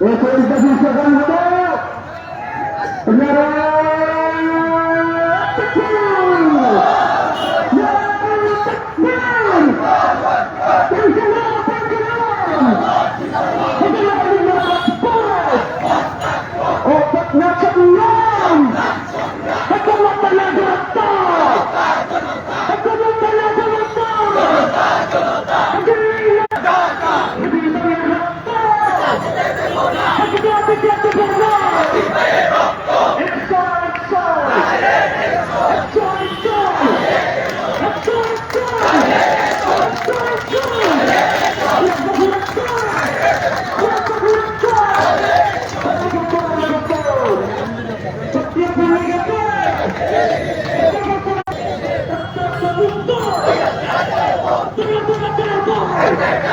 এই পরিস্থিতি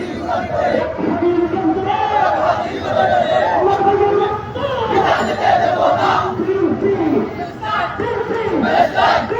Let's go!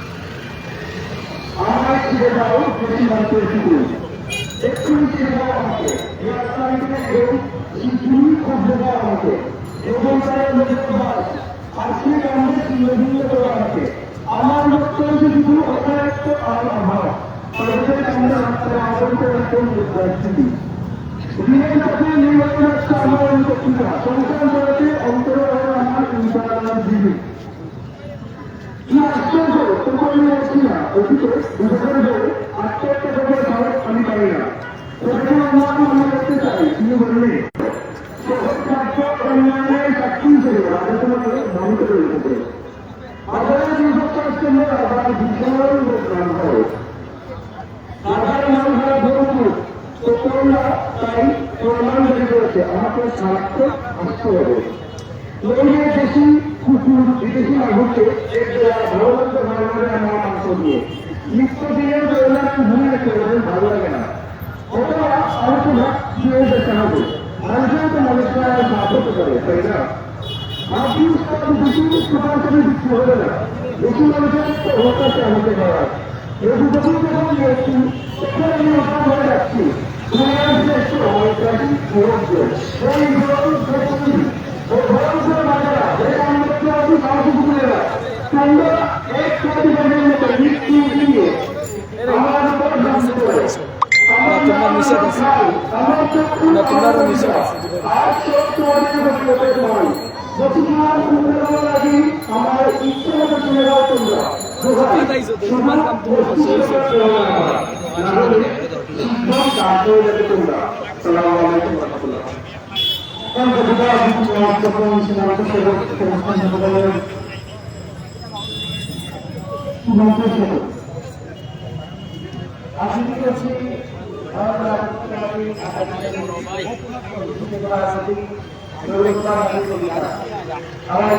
ছেড়ে দাও বেশি মানুষের শুরু একটু ছেড়ে দাও আমাকে। শিশুই খুব দেওয়া আমাকে। এবং তারা নিজের বাস আজকে আমাদের চিহ্ন দেওয়া আমাকে। আমার লক্ষ্য হচ্ছে শুধু অতিরিক্ত আর অভাব প্রত্যেক আমরা রাস্তায় আবরিত একদম পরিস্থিতি দিনের সাথে নির্বাচন আসছে আমার অন্তর্ভুক্ত সংসার করাতে অন্তর আমার ইনশাআল্লাহ দিবি কি আশ্চর্য ধ্বংস করে রেখেছে আবার দুর্গতার জন্য আবার বিশাল প্রাণ হয় আবার মন হয় ভরপুর তো তোমরা তাই প্রমাণ বের করেছে আমাকে সার্থক আসতে হবে নইলে দেশি কুকুর বিদেশি নাগরিককে এর দেওয়া ভালো লাগতে ভালো লাগে আমার মাংস দিয়ে নিত্য দিনের দৌড়ান ভুলে ওদের ভালো লাগে না অথবা ভাগ দিয়ে যেতে হবে মানুষের তো মানুষরা সাহায্য করে তাই না আপনি বেশি প্রকার করে দিচ্ছি হবে না বেশি মানুষের তো হতাশে আমাকে দেওয়া এই দুটোকেই যখন দিয়েছি তখন আমি ওটা ধরে রাখছি তোমরা আমার করে আমার তোমরা নিষেধ আছে। আমার চক্ষু না, তোমরা নিষেধ আছে। আর চক্ষু আমাদের বসতে নয় যতক্ষণ সুন্দর লাগে আমার ইচ্ছে মতো চলে যাও তোমরা আমি করছি আমার